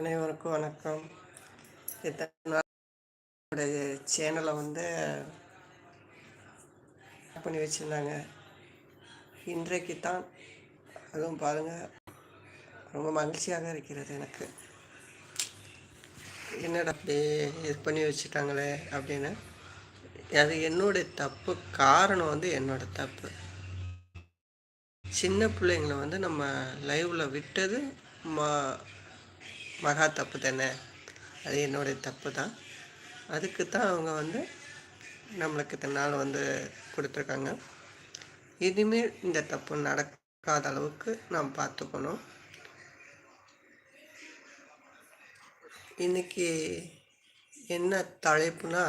அனைவருக்கும் வணக்கம். இத்தனை சேனலை வந்து பண்ணி வச்சுருந்தாங்க. இன்றைக்கு தான் அதுவும் பாருங்கள் ரொம்ப மகிழ்ச்சியாக இருக்கிறது எனக்கு. என்னடா அப்படி இது பண்ணி வச்சுட்டாங்களே அப்படின்னு. அது என்னுடைய தப்பு காரணம் வந்து என்னோட தப்பு. சின்ன பிள்ளைங்களை வந்து நம்ம லைவில் விட்டது மா மகா தப்பு தானே? அது என்னுடைய தப்பு தான். அதுக்கு தான் அவங்க வந்து நம்மளுக்கு இத்தனை நாள் வந்து கொடுத்துருக்காங்க. இனிமேல் இந்த தப்பு நடக்காத அளவுக்கு நாம் பார்த்துக்கணும். இன்னைக்கு என்ன தலைப்புனா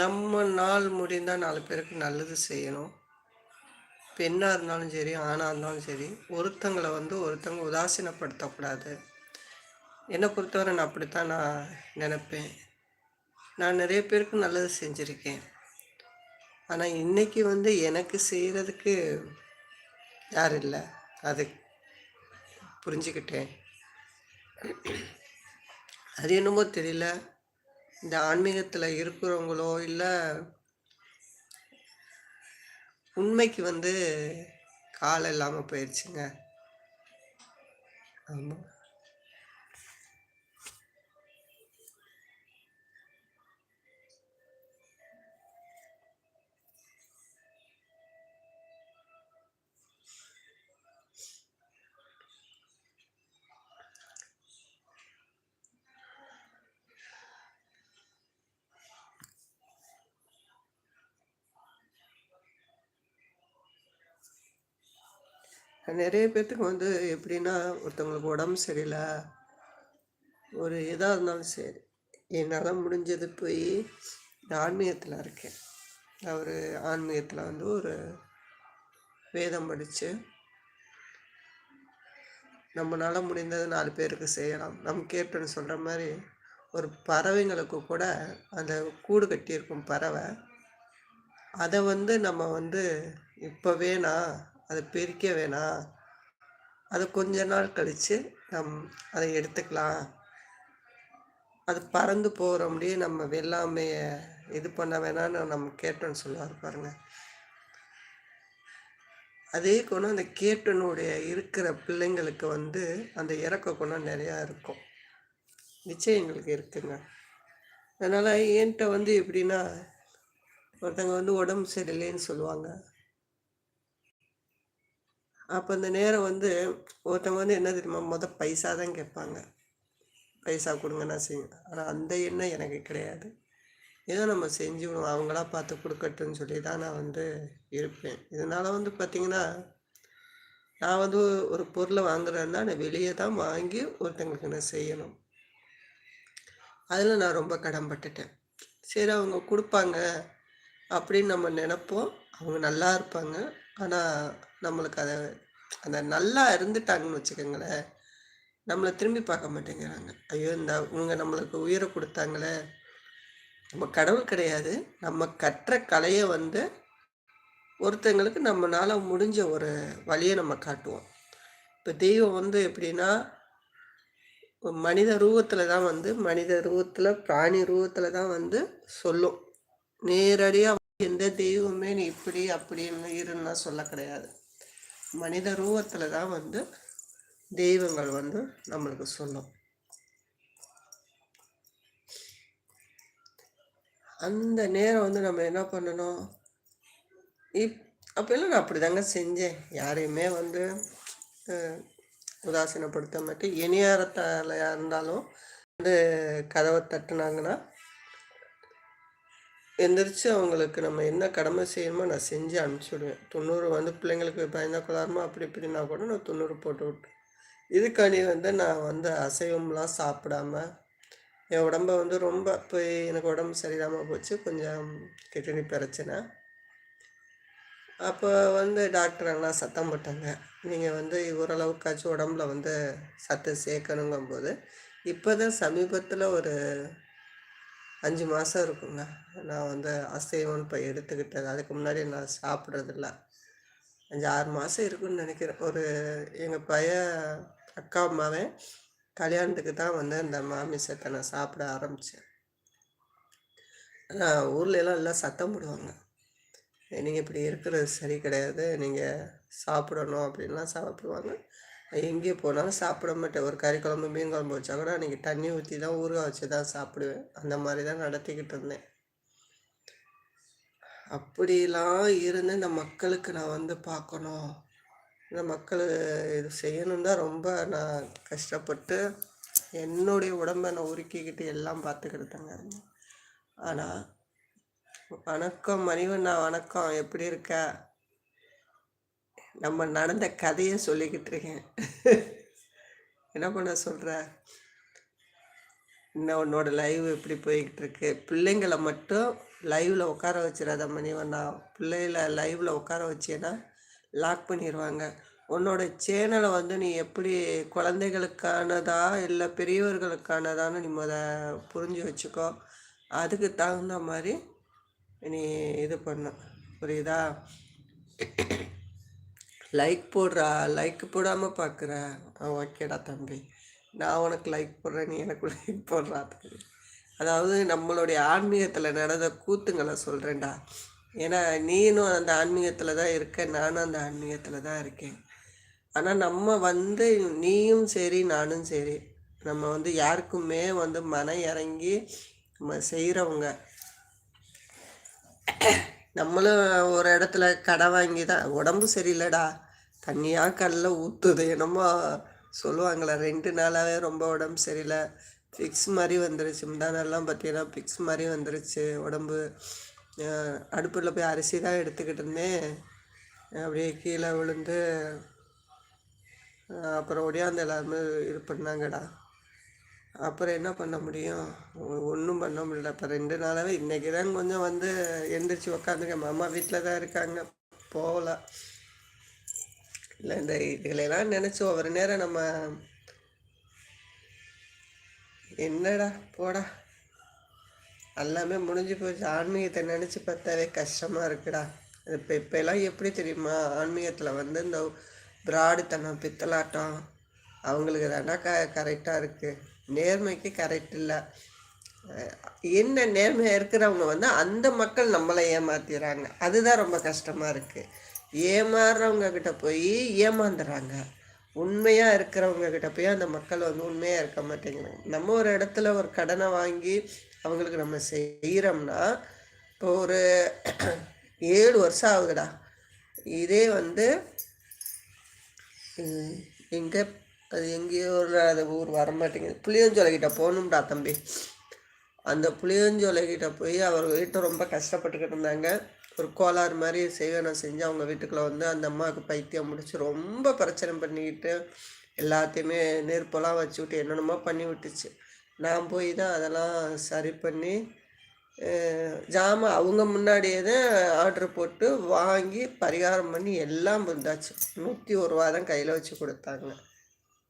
நம்ம நாள் முடிந்தால் நாலு பேருக்கு நல்லது செய்யணும். பெண்ணாக இருந்தாலும் சரி ஆணாக இருந்தாலும் சரி ஒருத்தங்களை வந்து ஒருத்தங்க உதாசீனப்படுத்தக்கூடாது. என்னை பொறுத்தவரை நான் அப்படித்தான் நான் நினப்பேன். நான் நிறைய பேருக்கு நல்லது செஞ்சுருக்கேன். ஆனால் இன்றைக்கி வந்து எனக்கு செய்கிறதுக்கு யார் இல்லை. அது புரிஞ்சுக்கிட்டேன். அது என்னமோ தெரியல. இந்த ஆன்மீகத்தில் இருக்கிறவங்களோ இல்லை உண்மைக்கு வந்து காலம் இல்லாமல் போயிடுச்சுங்க ஆமாம் நிறைய பேர்த்துக்கு வந்து எப்படின்னா ஒருத்தவங்களுக்கு உடம்பு சரியில்லை. ஒரு எதாக இருந்தாலும் சரி. என்னால் முடிஞ்சது போய் ஆன்மீகத்தில் இருக்கேன். அவர் ஆன்மீகத்தில் வந்து ஒரு வேதம் படித்து நம்மளால் முடிந்தது நாலு பேருக்கு செய்யலாம். நம்ம கேப்டன் சொல்கிற மாதிரி ஒரு பறவைங்களுக்கு கூட அந்த கூடு கட்டியிருக்கும் பறவை. அதை வந்து நம்ம வந்து இப்போ வேணாம் அதை பிரிக்க வேணாம். அது கொஞ்ச நாள் கழித்து நம் அதை எடுத்துக்கலாம். அது பறந்து போகிற முடியே நம்ம வெள்ளாமையை இது பண்ண வேணான்னு நம்ம கேட்டோன்னு சொல்லுவார் பாருங்க. அதே குணம் அந்த கேட்டனுடைய இருக்கிற பிள்ளைங்களுக்கு வந்து அந்த இறக்க குணம் நிறையா இருக்கும். நிச்சயங்களுக்கு இருக்குங்க. அதனால் என்கிட்ட வந்து எப்படின்னா ஒருத்தங்க வந்து உடம்பு சரியில்லைன்னு சொல்லுவாங்க. அப்போ இந்த நேரம் வந்து ஒருத்தவங்க வந்து என்ன தெரியுமா மொதல் பைசா தான் கேட்பாங்க. பைசா கொடுங்க நான் செய்வேன். ஆனால் அந்த எண்ணம் எனக்கு கிடையாது. ஏதோ நம்ம செஞ்சு விடுவோம். அவங்களா பார்த்து கொடுக்கட்டும்னு சொல்லி தான் நான் வந்து இருப்பேன். இதனால் வந்து பார்த்திங்கன்னா நான் வந்து ஒரு பொருளை வாங்குறேன்னா நான் வெளியே தான் வாங்கி ஒருத்தங்களுக்கு நான் செய்யணும். அதில் நான் ரொம்ப கடன்பட்டுட்டேன். சரி அவங்க கொடுப்பாங்க அப்படின்னு நம்ம நினப்போம். அவங்க நல்லா இருப்பாங்க. ஆனால் நம்மளுக்கு அதை அந்த நல்லா இருந்துட்டாங்கன்னு வச்சுக்கோங்களேன் நம்மளை திரும்பி பார்க்க மாட்டேங்கிறாங்க. ஐயோ இந்த இவங்க நம்மளுக்கு உயிரை கொடுத்தாங்களே. நம்ம கடவுள் கிடையாது. நம்ம கற்ற கலையை வந்து ஒருத்தங்களுக்கு நம்மளால் முடிஞ்ச ஒரு வழியை நம்ம காட்டுவோம். இப்போ தெய்வம் வந்து எப்படின்னா மனித ரூபத்தில் தான் வந்து மனித ரூபத்தில் பிராணி ரூபத்தில் தான் வந்து சொல்லும். நேரடியாக எந்த தெய்வமே நீ இப்படி அப்படின்னு இருந்தால் சொல்ல கிடையாது. மனித ரூபத்தில் தான் வந்து தெய்வங்கள் வந்து நம்மளுக்கு சொல்லும் அந்த நேரம் வந்து நம்ம என்ன பண்ணணும்? இப் அப்போல்லாம் நான் அப்படி தாங்க செஞ்சேன். யாரையுமே வந்து உதாசீனப்படுத்த மாட்டேன். இனியாரத்தாலையாக இருந்தாலும் வந்து கதவை தட்டுனாங்கன்னா எந்திரிச்சு அவங்களுக்கு நம்ம என்ன கடமை செய்யணுமோ நான் செஞ்சு அனுப்பிச்சுடுவேன். தொண்ணூறு வந்து பிள்ளைங்களுக்கு பயந்தா கொள்ளாரமோ அப்படி இப்படின்னா கூட நான் தொண்ணூறு போட்டு விட்டு இதுக்காண்டி வந்து நான் வந்து அசைவம்லாம் சாப்பிடாம என் உடம்ப வந்து ரொம்ப இப்போ எனக்கு உடம்பு சரியில்லாமல் போச்சு. கொஞ்சம் கிட்னி பிரச்சனை. அப்போ வந்து டாக்டரெல்லாம் சத்தம் போட்டாங்க. நீங்கள் வந்து ஓரளவுக்காச்சும் உடம்புல வந்து சத்து சேர்க்கணுங்கும்போது இப்போ தான் சமீபத்தில் ஒரு அஞ்சு மாதம் இருக்குங்க. நான் வந்து அசைவம் இப்போ எடுத்துக்கிட்டது. அதுக்கு முன்னாடி நான் சாப்பிட்றதில்ல. அஞ்சு ஆறு மாதம் இருக்குன்னு நினைக்கிறேன். ஒரு எங்கள் பையன் அக்கா அம்மாவே கல்யாணத்துக்கு தான் வந்து அந்த மாமிசத்தை நான் சாப்பிட ஆரம்பித்தேன் ஆனால் ஊர்ல எல்லாம் எல்லாம் சத்தம் போடுவாங்க. நீங்கள் இப்படி இருக்கிறது சரி கிடையாது. நீங்கள் சாப்பிடணும் அப்படின்லாம் சாப்பிடுவாங்க. எங்கே போனாலும் சாப்பிட மாட்டேன். ஒரு கறி குழம்பு மீன் குழம்பு வச்சா கூட அன்றைக்கி தண்ணி ஊற்றி தான் ஊறுகாய் வச்சு தான் சாப்பிடுவேன். அந்த மாதிரி தான் நடத்திக்கிட்டு இருந்தேன். அப்படிலாம் இருந்து இந்த மக்களுக்கு நான் வந்து பார்க்கணும். இந்த மக்கள் இது செய்யணும் தான் ரொம்ப நான் கஷ்டப்பட்டு என்னுடைய உடம்பை நான் உருக்கிக்கிட்டு எல்லாம் பார்த்துக்கிட்டுதாங்க ஆனால் வணக்கம் மணிவண்ணா வணக்கம். எப்படி இருக்க? நம்ம நடந்த கதையை சொல்லிக்கிட்டு இருக்கேன். என்ன பண்ண சொல்கிற இன்னும் உன்னோட லைவ் எப்படி போய்கிட்டு இருக்கு. பிள்ளைங்களை மட்டும் லைவில் உட்கார வச்சிடாத மணிவண்ணா. பிள்ளைகளை லைவில் உட்கார வச்சேன்னா லாக் பண்ணிடுவாங்க உன்னோட சேனலை வந்து நீ எப்படி குழந்தைகளுக்கானதா இல்லை பெரியவர்களுக்கானதான்னு நீ முத புரிஞ்சு வச்சுக்கோ. அதுக்கு தகுந்த மாதிரி நீ இது பண்ண. புரியுதா? லைக் போடுறா லைக் போடாமல் பார்க்குற ஓகேடா தம்பி. நான் உனக்கு லைக் போடுறேன் நீ எனக்கு லைக் போடுறா தம்பி. அதாவது நம்மளுடைய ஆன்மீகத்தில் நடந்த கூத்துங்களை சொல்கிறேன்டா ஏன்னா நீனும் அந்த ஆன்மீகத்தில் தான் இருக்க நானும் அந்த ஆன்மீகத்தில் தான் இருக்கேன். ஆனால் நம்ம வந்து நீயும் சரி நானும் சரி. நம்ம வந்து யாருக்குமே வந்து மனம் இறங்கி நம்ம செய்கிறவங்க நம்மளும் ஒரு இடத்துல கடை வாங்கி தான் உடம்பு சரியில்லைடா தண்ணியாக கல்ல ஊற்றுது என்னமோ சொல்லுவாங்களே ரெண்டு நாளாகவே ரொம்ப உடம்பு சரியில்லை ஃபிக்ஸ் மாதிரி வந்துருச்சு முந்தானெல்லாம் பார்த்தீங்கன்னா ஃபிக்ஸ் மாதிரி வந்துருச்சு உடம்பு அடுப்பில் போய் அரிசி தான் எடுத்துக்கிட்டு இருந்தேன் அப்படியே கீழே விழுந்து அப்புறம் ஒடியாந்து எல்லாருமே இது பண்ணாங்கடா. அப்புறம் என்ன பண்ண முடியும்? ஒன்றும் பண்ண முடியல. இப்போ ரெண்டு நாளாகவே இன்றைக்கி தான் கொஞ்சம் வந்து எந்திரிச்சு உக்காந்துருக்கேன். அம்மா வீட்டில் தான் இருக்காங்க. போகல. இல்லை இந்த இதுகளெல்லாம் நினச்சி ஒவ்வொரு நேரம் நம்ம என்னடா போடா. எல்லாமே முடிஞ்சு போச்சு. ஆன்மீகத்தை நினச்சி பார்த்தாவே கஷ்டமாக இருக்குடா. இப்போ இப்போலாம் எப்படி தெரியுமா? ஆன்மீகத்தில் வந்து இந்த பிராடுத்தனம் பித்தலாட்டம் அவங்களுக்கு தானே க கரெக்டாக இருக்குது நேர்மைக்கு கரெக்ட் இல்லை. என்ன நேர்மையாக இருக்கிறவங்க வந்து அந்த மக்கள் நம்மளை ஏமாத்திடுறாங்க. அதுதான் ரொம்ப கஷ்டமாக இருக்குது ஏமாறுறவங்க கிட்ட போய் ஏமாந்துடுறாங்க உண்மையாக இருக்கிறவங்க கிட்ட போய் அந்த மக்கள் வந்து உண்மையாக இருக்க மாட்டேங்கிறாங்க. நம்ம ஒரு இடத்துல ஒரு கடனை வாங்கி அவங்களுக்கு நம்ம செய்கிறோம்னா இப்போ ஒரு ஏழு வருஷம் ஆகுதுடா. இதே வந்து எங்கே அது எங்கேயோ ஒரு அது ஊர் வரமாட்டேங்குது. புளியஞ்சோலைக்கிட்ட போகணும்டா தம்பி. அந்த புளியஞ்சோலைக்கிட்ட போய் அவர் வீட்டை ரொம்ப கஷ்டப்பட்டுக்கிட்டு இருந்தாங்க. ஒரு கோளாறு மாதிரி செய்வனை செஞ்சு அவங்க வீட்டுக்குள்ளே வந்து அந்த அம்மாவுக்கு பைத்தியம் முடிச்சு ரொம்ப பிரச்சனை பண்ணிக்கிட்டு எல்லாத்தையுமே நெருப்பெல்லாம் வச்சு விட்டு என்னென்னமோ பண்ணி விட்டுச்சு. நான் போய் தான் அதெல்லாம் சரி பண்ணி ஜாமான் அவங்க முன்னாடியே தான் ஆர்டர் போட்டு வாங்கி பரிகாரம் பண்ணி எல்லாம் வந்தாச்சு. நூற்றி ஒரு ரூபா தான் கையில் வச்சு கொடுத்தாங்க.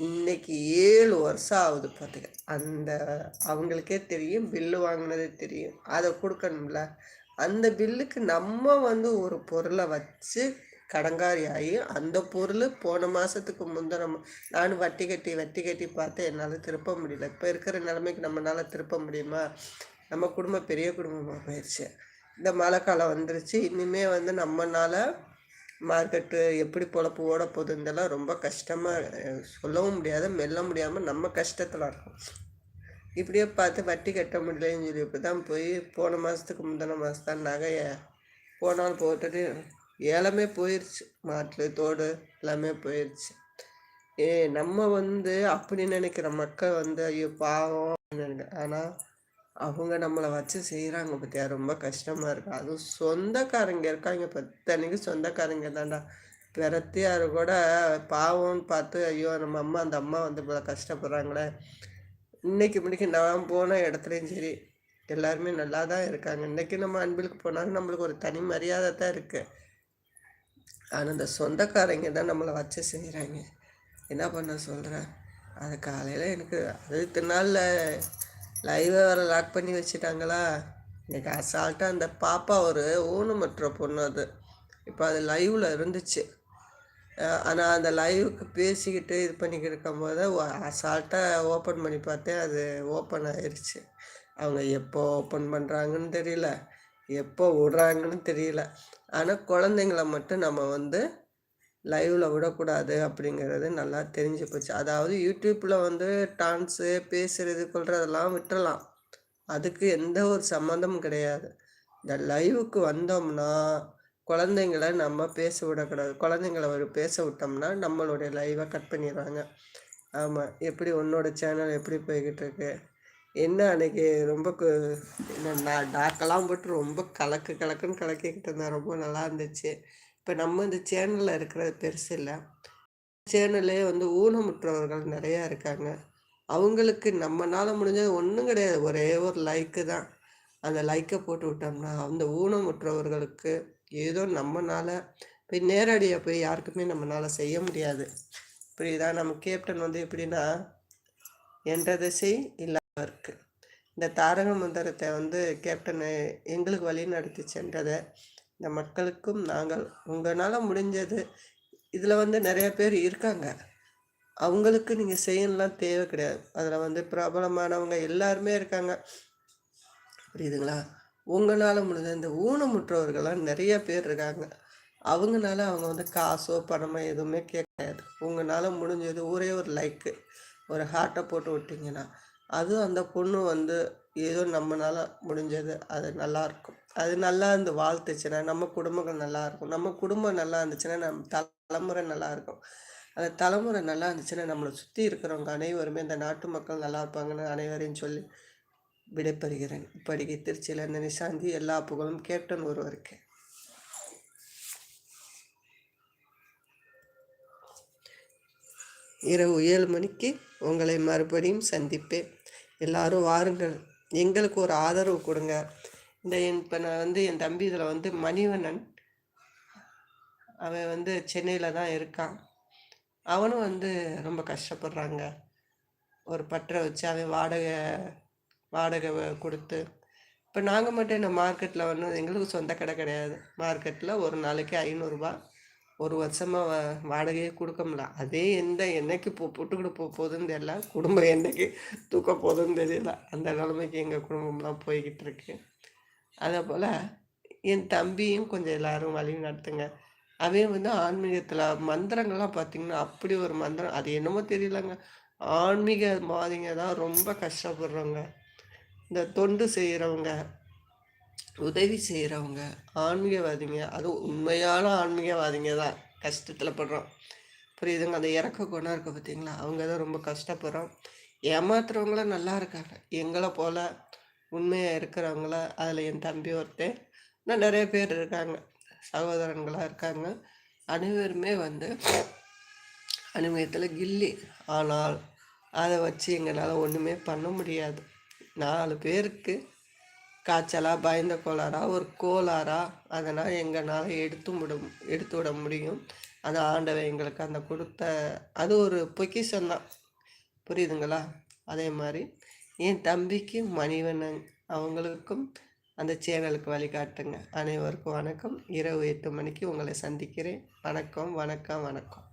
இன்னைக்கு ஏழு வருஷம் ஆகுது பார்த்துக்க அந்த அவங்களுக்கே தெரியும் பில்லு வாங்கினது தெரியும். அதை கொடுக்கணும்ல. அந்த பில்லுக்கு நம்ம வந்து ஒரு பொருளை வச்சு கடங்காரி ஆகி அந்த பொருள் போன மாதத்துக்கு முந்தின நானும் வட்டி கட்டி வட்டி கட்டி பார்த்து என்னால் திருப்ப முடியல. இப்போ இருக்கிற நிலைமைக்கு நம்மளால் திருப்ப முடியுமா? நம்ம குடும்பம் பெரிய குடும்பமாக போயிடுச்சு இந்த மழை காலம் வந்துருச்சு. இனிமே வந்து நம்மளால் மார்க்கெட்டு எப்படி பொழப்பு ஓட போகுதுன்றலாம் ரொம்ப கஷ்டமாக சொல்லவும் முடியாது மெல்ல முடியாமல் நம்ம கஷ்டத்தில் இருக்கும். இப்படியே பார்த்து வட்டி கட்ட முடியலன்னு சொல்லி இப்போ தான் போய் போன மாதத்துக்கு முந்தின மாதம் தான் நகையை போனால் போட்டுட்டு ஏலமே போயிடுச்சு மாட்டு தோடு எல்லாமே போயிடுச்சு ஏ நம்ம வந்து அப்படி நினைக்கிற மக்கள் வந்து ஐயோ பாவம் ஆனால் அவங்க நம்மளை வச்சு செய்கிறாங்க பற்றியா ரொம்ப கஷ்டமாக இருக்குது அதுவும் சொந்தக்காரங்க இருக்காங்க பத்தனைக்கு சொந்தக்காரங்க தான்டா. பிரத்தியார் கூட பாவம்னு பார்த்து ஐயோ நம்ம அம்மா அந்த அம்மா வந்து இவ்வளோ கஷ்டப்படுறாங்களே. இன்னைக்கு முடிக்க நான் போன இடத்துலையும் சரி எல்லாருமே நல்லா தான் இருக்காங்க. இன்றைக்கி நம்ம அன்பிலுக்கு போனாலும் நம்மளுக்கு ஒரு தனி மரியாதை தான் இருக்குது ஆனால் இந்த சொந்தக்காரங்க தான் நம்மளை வச்சு செய்கிறாங்க என்ன பண்ண சொல்கிறேன் அது காலையில் எனக்கு அடுத்த நாளில் லைவை வேறு லாக் பண்ணி வச்சுட்டாங்களா? இன்றைக்கி அசால்ட்டாக அந்த பாப்பா ஒரு ஊனமற்ற பொண்ணு அது. இப்போ அது லைவில் இருந்துச்சு. ஆனால் அந்த லைவுக்கு பேசிக்கிட்டு இது பண்ணிக்கிட்டு இருக்கும்போது அசால்ட்டாக ஓப்பன் பண்ணி பார்த்தேன். அது ஓப்பன் ஆயிடுச்சு அவங்க எப்போ ஓப்பன் பண்ணுறாங்கன்னு தெரியல. எப்போ விடுறாங்கன்னு தெரியல. ஆனால் குழந்தைங்கள மட்டும் நம்ம வந்து லைவில் விடக்கூடாது அப்படிங்கிறது நல்லா தெரிஞ்சு போச்சு. அதாவது யூடியூப்பில் வந்து டான்ஸு பேசுகிறது கொள்றதெல்லாம் விட்டுறலாம். அதுக்கு எந்த ஒரு சம்மந்தமும் கிடையாது. இந்த லைவுக்கு வந்தோம்னா குழந்தைங்கள நம்ம பேச விடக்கூடாது. குழந்தைங்கள ஒரு பேச விட்டோம்னா நம்மளுடைய லைவை கட் பண்ணிடுவாங்க ஆமாம் எப்படி உன்னோட சேனல் எப்படி போய்கிட்டு இருக்கு? என்ன அன்னைக்கு ரொம்ப என்ன நான் டாக்கெல்லாம் போட்டு ரொம்ப கலக்கு கலக்குன்னு கலக்கிக்கிட்டு இருந்தேன். ரொம்ப நல்லா இருந்துச்சு. இப்போ நம்ம இந்த சேனலில் இருக்கிறது பெருசு இல்லை. சேனல்லே வந்து ஊனமுற்றவர்கள் நிறையா இருக்காங்க. அவங்களுக்கு நம்மளால் முடிஞ்சது ஒன்றும் கிடையாது. ஒரே ஒரு லைக்கு தான். அந்த லைக்கை போட்டு விட்டோம்னா அந்த ஊனமுற்றவர்களுக்கு ஏதோ நம்மனால போய் நேரடியாக போய் யாருக்குமே நம்மளால் செய்ய முடியாது. புரியுதா? நம்ம கேப்டன் வந்து எப்படின்னா என்றதை செய் இல்லாமருக்கு இந்த தாரக மந்திரத்தை வந்து கேப்டன் எங்களுக்கு வழி நடத்தி சென்றதை இந்த மக்களுக்கும் நாங்கள் உங்களால் முடிஞ்சது. இதில் வந்து நிறைய பேர் இருக்காங்க. அவங்களுக்கு நீங்கள் செய்யலாம் தேவை கிடையாது. அதில் வந்து பிரபலமானவங்க எல்லாருமே இருக்காங்க. புரியுதுங்களா? உங்களால் முடிஞ்ச இந்த ஊனமுற்றவர்கள்லாம் நிறைய பேர் இருக்காங்க. அவங்களால அவங்க வந்து காசோ பணமோ எதுவுமே கேட்காது உங்களால் முடிஞ்சது ஒரே ஒரு லைக்கு ஒரு ஹார்ட்டை போட்டு விட்டிங்கன்னா அதுவும் அந்த பொண்ணு வந்து ஏதோ நம்மளால் முடிஞ்சது அது நல்லாயிருக்கும் அது நல்லா இருந்து வாழ்த்துச்சுன்னா நம்ம குடும்பங்கள் நல்லா இருக்கும். நம்ம குடும்பம் நல்லா இருந்துச்சுன்னா நம்ம தலைமுறை நல்லா இருக்கும். அந்த தலைமுறை நல்லா இருந்துச்சுன்னா நம்மளை சுற்றி இருக்கிறவங்க அனைவருமே இந்த நாட்டு மக்கள் நல்லா இருப்பாங்கன்னு அனைவரையும் சொல்லி விடைபெறுகிறேன். இப்படிக்கு திருச்சியில் இந்த நிசாந்தி எல்லா புகழும் கேப்டன் ஒருவருக்கு. இரவு ஏழு மணிக்கு உங்களை மறுபடியும் சந்திப்பேன். எல்லாரும் வாருங்கள். எங்களுக்கு ஒரு ஆதரவு கொடுங்க. இந்த என் இப்போ நான் வந்து என் தம்பி இதில் வந்து மணிவண்ணன். அவன் வந்து சென்னையில் தான் இருக்கான். அவனும் வந்து ரொம்ப கஷ்டப்படுறாங்க. ஒரு பற்றை வச்சு அவன் வாடகை வாடகை கொடுத்து. இப்போ நாங்கள் மட்டும் என்ன மார்க்கெட்டில் வந்து எங்களுக்கு சொந்த கடை கிடையாது. மார்க்கெட்டில் ஒரு நாளைக்கு ஐநூறுரூபா ஒரு வருஷமாக வா வாடகையே கொடுக்க முடியல. அதே எந்த என்னைக்கு போ போட்டு போக போகுதுன்னு தெரியல. குடும்பம் என்னைக்கு தூக்க போகுதுன்னு தெரியல. அந்த நிலைமைக்கு எங்கள் குடும்பம்லாம் போய்கிட்டு இருக்கு. அதே போல் என் தம்பியும் கொஞ்சம் எல்லோரும் வழி நடத்துங்க. அவன் வந்து ஆன்மீகத்தில் மந்திரங்கள்லாம் பார்த்திங்கன்னா அப்படி ஒரு மந்திரம் அது என்னமோ தெரியலங்க. ஆன்மீக மாதிரிங்க தான் ரொம்ப கஷ்டப்படுறவங்க. இந்த தொண்டு செய்கிறவங்க உதவி செய்கிறவங்க ஆன்மீகவாதிங்க அதுவும் உண்மையான ஆன்மீகவாதிங்க தான் கஷ்டத்தில் படுறோம். புரியுதுங்க? அந்த இறக்க குணம் இருக்க பார்த்தீங்களா அவங்க தான் ரொம்ப கஷ்டப்படுறோம். ஏமாத்துறவங்களாம் நல்லா இருக்காங்க. எங்களை போல் உண்மையாக இருக்கிறவங்கள? அதில் என் தம்பி ஒருத்தன். இன்னும் நிறைய பேர் இருக்காங்க. சகோதரங்களாக இருக்காங்க. அனைவருமே வந்து அனுமயத்தில் கில்லி. ஆனால் அதை வச்சு எங்களால் ஒன்றுமே பண்ண முடியாது. நாலு பேருக்கு காய்ச்சலாக பயந்த கோளாறாக ஒரு கோளாறாக அதனால் எங்களால் எடுத்து விட எடுத்து விட முடியும். அது ஆண்டவன் எங்களுக்கு அந்த கொடுத்த அது ஒரு பொக்கிஷந்தான் புரியுதுங்களா? அதே மாதிரி என் தம்பிக்கு மணிவண்ணன் அவங்களுக்கும் அந்த சேனலுக்கு வழிகாட்டுங்க. அனைவருக்கும் வணக்கம். இரவு எட்டு மணிக்கு உங்களை சந்திக்கிறேன். வணக்கம் வணக்கம் வணக்கம்.